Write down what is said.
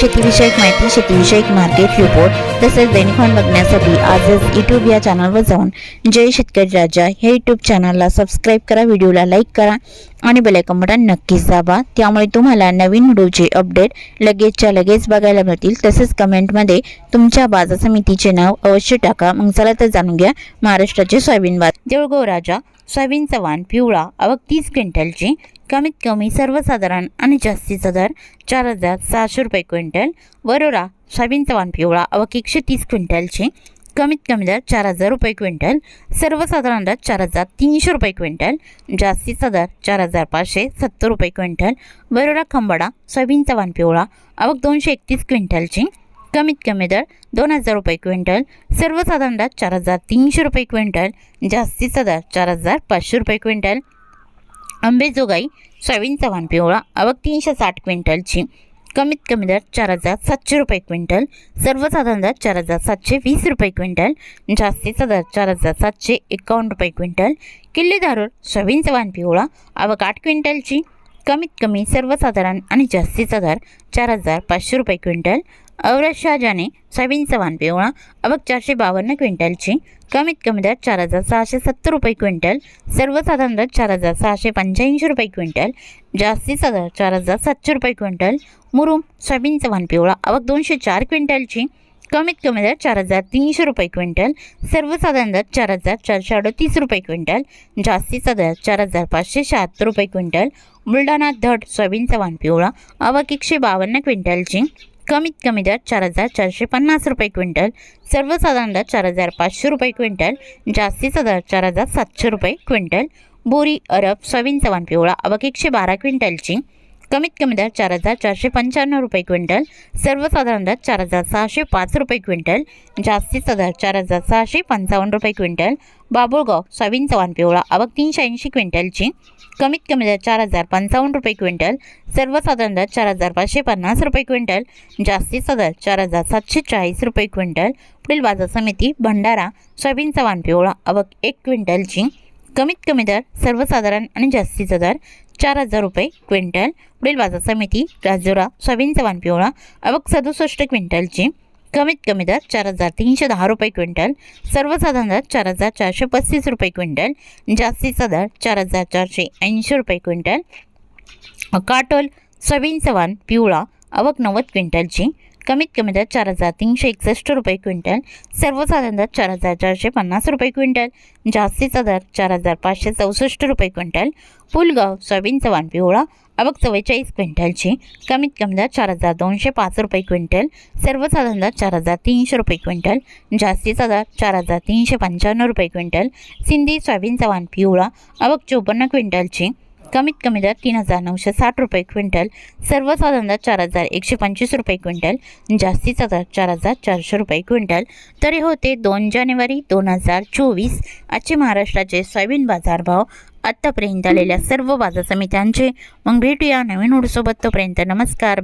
शेतीविषयक माहिती शेतीविषयक मार्केट रिपोर्ट तसेच दैनिकॉन बघण्यासाठी आजच यूट्यूब या चॅनलवर जाऊन जय शेतकरी राजा हे यूट्यूब चॅनलला सबस्क्राईब करा व्हिडिओला लाईक करा आणि बेलायकन बटन नक्कीच दाबा. त्यामुळे तुम्हाला नवीन व्हिडिओचे अपडेट लगेचच्या लगेच बघायला मिळतील. तसेच कमेंटमध्ये तुमच्या बाजार समितीचे नाव अवश्य टाका. मग चला तर जाणून घ्या महाराष्ट्राचे सोयाबीन बाजार. देऊळगाव राजा सोयाबीन चव्हाण पिवळा अवक तीस क्विंटलची कमीत कमी सर्वसाधारण आणि जास्तीचा दर चार हजार सहाशे रुपये क्विंटल वरोरा सोयाबीनचा वाण पिवळा अवक एकशे तीस क्विंटलची कमीत कमी दर चार हजार रुपये क्विंटल सर्वसाधारण दर चार हजार तीनशे रुपये क्विंटल जास्तीचा दर चार हजार पाचशे सत्तर रुपये क्विंटल बरोडा खंबाडा सोयाबीनचा वाण पिवळा अवक दोनशे एकतीस क्विंटलची कमीत कमी दर दोन हजार रुपये क्विंटल सर्वसाधारण दर चार हजार तीनशे रुपये क्विंटल जास्तीचा दर चार हजार पाचशे रुपये क्विंटल. आंबेजोगाई सोयाबीन चव्हाण पिवळा आवक तीनशे साठ क्विंटलची कमीत कमी दर चार हजार सातशे रुपये क्विंटल सर्वसाधारण दर चार हजार सातशे वीस रुपये क्विंटल जास्तीचा दर चार हजार सातशे एकावन्न रुपये क्विंटल किल्ले धारूर सोयाबीनचा वाण पिवळा आवक आठ क्विंटलची कमीत कमी सर्वसाधारण आणि जास्तीचा दर चार हजार पाचशे रुपये क्विंटल औरत शहाजाने सोयाबीनचा वाण पिवळा अबक चारशे बावन्न क्विंटलची कमीत कमी दर चार हजार सहाशे सत्तर रुपये क्विंटल सर्वसाधारण दर चार हजार सहाशे पंच्याऐंशी रुपये क्विंटल जास्तीचा दर चार हजार सातशे रुपये क्विंटल. मुरुम सोयाबीनचा वाण पिवळा अवक दोनशे चार क्विंटलची कमीत कमी दर चार हजार तीनशे रुपये क्विंटल सर्वसाधारण दर चार हजार चारशे अडतीस रुपये क्विंटल जास्तीचा दर चार हजार पाचशे शहात्तर रुपये क्विंटल. बुलढाणा धड सोयाबीनचा वाण पिवळा अवक एकशे बावन्न क्विंटलची कमीत कमी दर चार हजार चारशे पन्नास रुपये क्विंटल. सर्वसाधारण दर चार हजार पाचशे रुपये क्विंटल. जास्तीचा दर चार हजार सातशे रुपये क्विंटल. बोरी अरब सोयाबीन चव्हाण पिवळा अवक एकशे बारा क्विंटलची कमीत कमी दर चार हजार चारशे पंच्याण्णव रुपये क्विंटल सर्वसाधारण दर चार हजार सहाशे पाच रुपये क्विंटल जास्तीचा दर चार हजार सहाशे पंचावन्न रुपये क्विंटल बाबुळगाव सोयाबीनचा चव्हाण पिवळा अवक तीनशे ऐंशी क्विंटलची कमीत कमी दर चार हजार पंचावन्न रुपये क्विंटल सर्वसाधारण दर चार हजार पाचशे पन्नास रुपये क्विंटल जास्तीचा दर चार हजार सातशे चाळीस रुपये क्विंटल पुढील बाजार समिती भंडारा सोयाबीन चव्हाण पिवळा आवक एक क्विंटलची कमीत कमी दर सर्वसाधारण आणि जास्तीचा दर चार हजार रुपये क्विंटल. पुढील बाजार समिती राजुरा सोयाबीनचा वाण पिवळा अवक सदुसष्ट क्विंटलची. कमीत कमी दर चार हजार तीनशे दहा रुपये क्विंटल. सर्वसाधारण दर चार हजार चारशे पस्तीस रुपये क्विंटल. जास्तीचा दर चार हजार चारशे ऐंशी रुपये क्विंटल. काटोल सोयाबीनचा वाण पिवळा अवक नव्वद क्विंटलची. कमीत कमी दर चार हजार तीनशे एकसष्ट रुपये क्विंटल सर्वसाधारण दर चार हजार चारशे पन्नास रुपये क्विंटल जास्तीचा दर चार हजार पाचशे चौसष्ट रुपये क्विंटल पुलगाव सोयाबीनचा वाण पिवळा अबक चव्वेचाळीस क्विंटलची कमीत कमी दर चार हजार दोनशे पाच रुपये क्विंटल सर्वसाधारण दर चार हजार तीनशे रुपये क्विंटल जास्तीचा दर चार हजार तीनशे पंच्याण्णव रुपये क्विंटल सिंधी सोयाबीनचा वाण पिवळा अबक चोपन्न क्विंटलची कमीत कमी दर तीन हजार नऊशे साठ रुपये क्विंटल सर्वसाधारण दर चार हजार एकशे पंचवीस रुपये क्विंटल जास्तीचा दर चार हजार चारशे रुपये क्विंटल. तरी होते दोन जानेवारी दोन हजार चोवीस आजचे महाराष्ट्राचे सोयाबीन बाजारभाव आत्तापर्यंत आलेल्या सर्व बाजार समित्यांचे. मग भेटूया नवीन उडसोबत. तोपर्यंत नमस्कार.